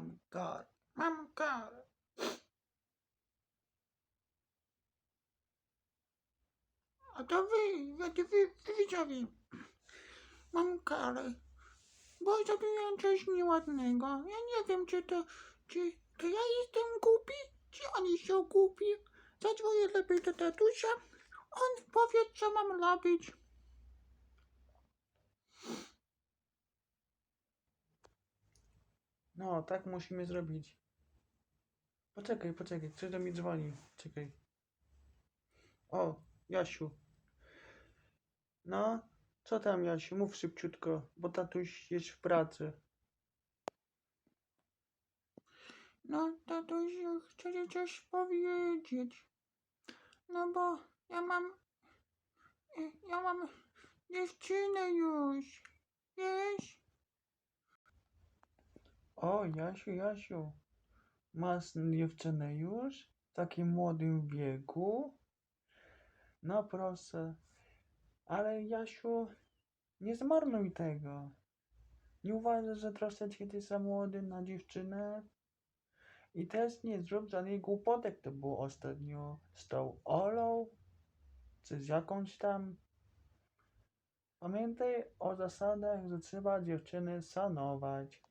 Mam karę. Mam karę. A to wy, wy, wy, wy widzowie. Mam karę. Bo zrobiłem coś nieładnego. Ja nie wiem, czy to, czy to ja jestem głupi, czy oni są głupi. Zadzwonię lepiej do tatusia. On powie, co mam robić. No, tak musimy zrobić. Poczekaj, poczekaj, ktoś do mnie dzwoni. Czekaj. O, Jasiu. No, co tam, Jasiu? Mów szybciutko, bo tatuś jest w pracy. No, tatuś, chcę ci coś powiedzieć. No bo ja mam... Ja mam dziewczynę już. Wiesz? O, Jasiu, Jasiu. Masz dziewczynę już? W takim młodym wieku? No proszę. Ale Jasiu, nie zmarnuj tego. Nie uważasz, że troszeczkę ty za młody na dziewczynę? I też nie zrób żadnych głupotek, to było ostatnio z tą Olą, czy z jakąś tam. Pamiętaj o zasadach, że trzeba dziewczyny szanować.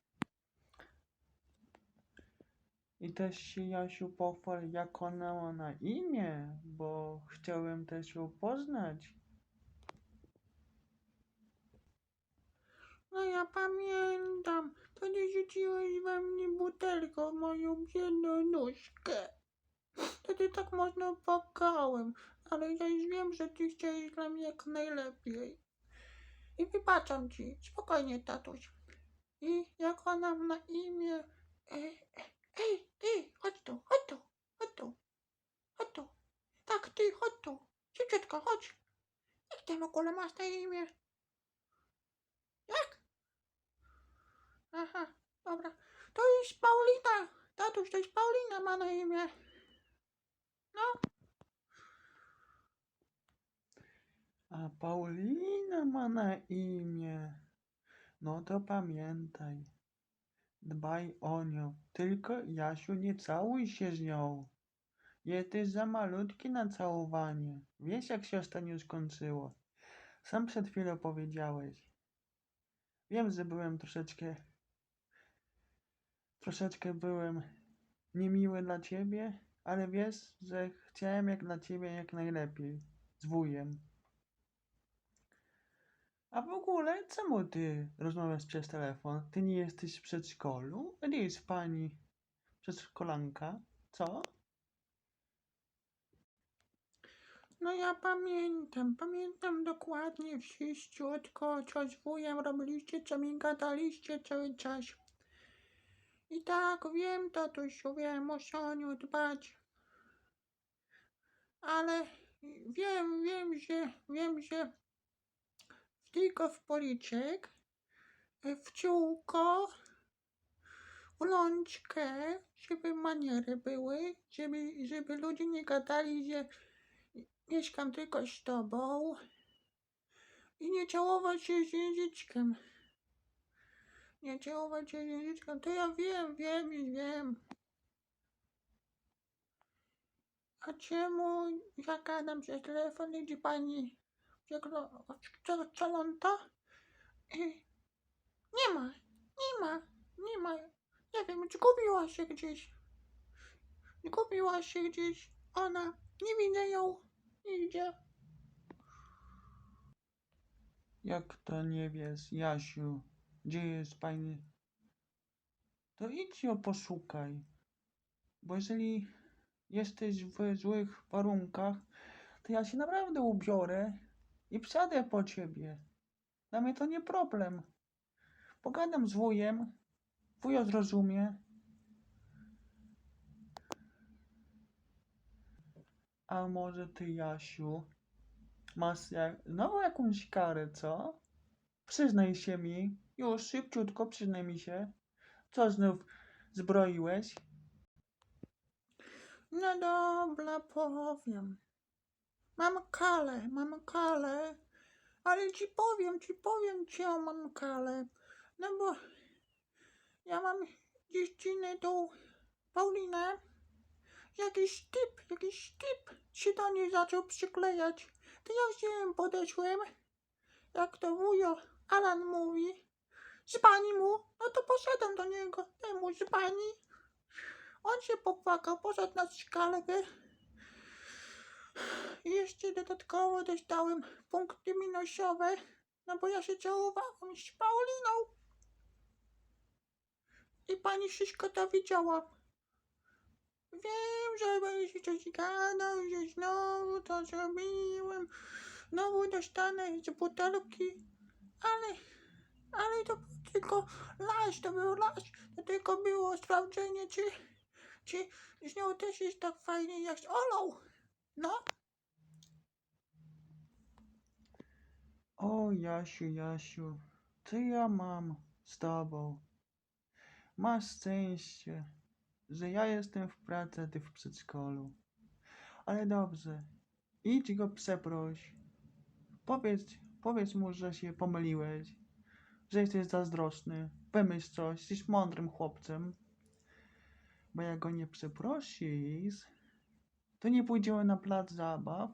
I też się Jasiu pochwal, jak ona ma na imię, bo chciałem też ją poznać. No ja pamiętam, wtedy rzuciłeś we mnie butelką w moją biedną nóżkę. Wtedy tak mocno płakałem, ale ja już wiem, że ty chciałeś dla mnie jak najlepiej. I wybaczam ci, spokojnie tatuś. I jak ona ma na imię... Ej, ej, ty, chodź tu, chodź tu, chodź tu, chodź tu. Tak, ty, chodź tu. Szybciutko, chodź. Jak ty w ogóle masz na imię? Jak? Aha, dobra. To jest Paulina. Tatuś, to jest Paulina ma na imię. No. A Paulina ma na imię. No to pamiętaj. Dbaj o nią. Tylko Jasiu, nie całuj się z nią. Jesteś za malutki na całowanie. Wiesz, jak się ostatnio skończyło. Sam przed chwilą powiedziałeś. Wiem, że byłem troszeczkę. Troszeczkę byłem niemiły dla ciebie, ale wiesz, że chciałem jak dla ciebie jak najlepiej. Z wujem. A w ogóle, czemu ty rozmawiasz przez telefon? Ty nie jesteś w przedszkolu? Gdzie jest pani przedszkolanka? Co? No ja pamiętam, pamiętam dokładnie wszystko, co z wujem robiliście, co mi gadaliście cały czas. I tak, wiem, tatusiu, wiem, o Soniu dbać. Ale wiem, wiem, że, wiem, że tylko w policzek, w ciółko, w lączkę, żeby maniery były, żeby, żeby ludzie nie gadali, że mieszkam tylko z tobą i nie całować się z języczkiem. Nie całować się z języczkiem, to ja wiem, wiem i wiem. A czemu ja gadam przez telefon, idzie pani Czalonta? Nie ma, nie ma, nie ma. Nie wiem, zgubiła się gdzieś. Zgubiła się gdzieś. Ona, nie widzę ją nigdzie. Jak to nie wiesz, Jasiu? Gdzie jest pani? To idź ją poszukaj. Bo jeżeli jesteś w złych warunkach, to ja się naprawdę ubiorę i przyjadę po ciebie. Dla mnie to nie problem. Pogadam z wujem, wujo zrozumie. A może ty, Jasiu, masz jak... znowu jakąś karę, co? Przyznaj się mi, już szybciutko przyznaj mi się. Co znów zbroiłeś? No dobra, powiem. Mam kalę, mam kalę, ale ci powiem, ci powiem, czemu mam kalę. No bo ja mam dziewczynę, tą Paulinę, jakiś typ, jakiś typ się do niej zaczął przyklejać. To ja wziąłem, podeszłem, jak to wujo Alan mówi, z pani mu, no to poszedłem do niego, temu z pani. On się popłakał, poszedł na skalkę. Jeszcze dodatkowo dostałem punkty minusowe, no bo ja się całowałem z Pauliną. I pani wszystko to widziała. Wiem, że będzie coś gadał, że znowu to zrobiłem. Znowu dostanę z butelki, ale, ale to był tylko las, to był las. To tylko było sprawdzenie, czy, czy z nią też jest tak fajnie jak z Olą. No. O Jasiu, Jasiu, co ja mam z tobą? Masz szczęście, że ja jestem w pracy, a ty w przedszkolu. Ale dobrze, idź go przeproś. Powiedz, powiedz mu, że się pomyliłeś, że jesteś zazdrosny. Wymyśl coś, jesteś mądrym chłopcem. Bo jak go nie przeprosisz, to nie pójdziemy na plac zabaw,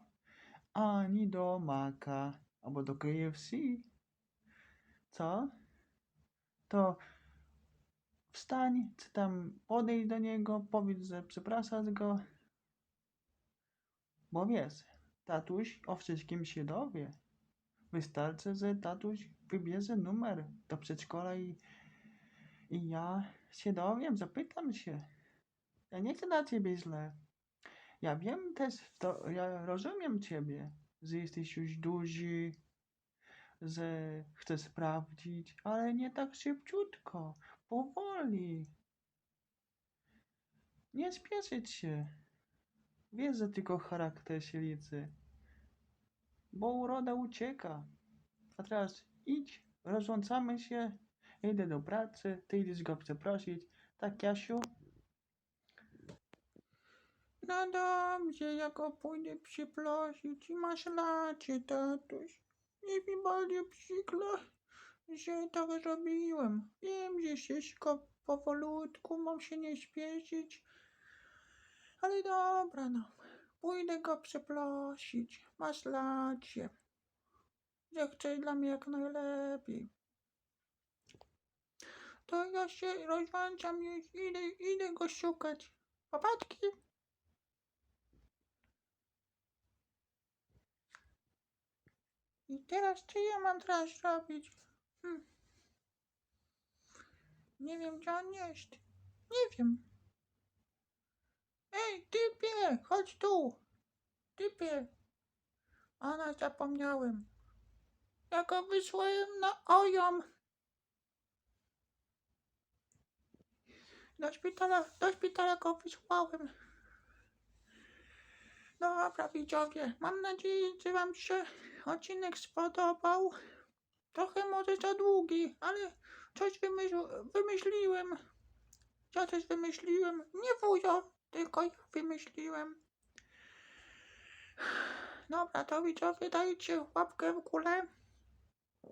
ani do Maka, albo do KFC. Co? To wstań, czy tam podejdź do niego, powiedz, że przepraszasz go. Bo wiesz, tatuś o wszystkim się dowie. Wystarczy, że tatuś wybierze numer do przedszkola i, i ja się dowiem, zapytam się. Ja nie chcę na ciebie źle. Ja wiem też, to, ja rozumiem ciebie, że jesteś już duży, że chcę sprawdzić, ale nie tak szybciutko, powoli. Nie spieszyć się. Wiesz, że tylko charakter się liczy, bo uroda ucieka. A teraz idź, rozłączamy się, idę do pracy, ty idziesz go przeprosić. Tak, Jasiu? No dobrze, ja go pójdę przeprosić i masz rację, tatuś. Jest mi bardzo przykro, że tak zrobiłem. Wiem, że wszystko powolutku, mam się nie śpieszyć. Ale dobra, no. Pójdę go przeprosić. Masz rację. Że chcesz dla mnie jak najlepiej. To ja się rozłączam już, idę, idę go szukać. Papatki. I teraz co ja mam teraz robić? Hm. Nie wiem, gdzie on jest. Nie wiem. Ej, typie, chodź tu. Typie. Ona zapomniałem. Ja go wysłałem na ojom. Do szpitala, do szpitala go wysłałem. Dobra, widzowie, mam nadzieję, że wam się odcinek spodobał. Trochę może za długi, ale coś wymyśl, wymyśliłem. Ja coś wymyśliłem. Nie wujo, tylko ja wymyśliłem. Dobra, to widzowie, dajcie łapkę w górę.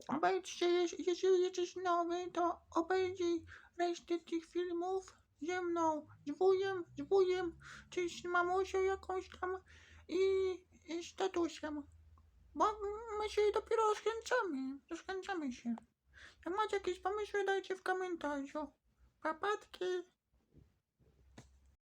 Obejdźcie, jeśli jesteś nowy, to obejrzyj resztę tych filmów ze mną, z wujem, z wujem, czy z mamusią jakąś tam i, i z tatusiem. Bo my się dopiero rozkręcamy, rozkręcamy się. Jak macie jakieś pomysły, dajcie w komentarzu. Papatki.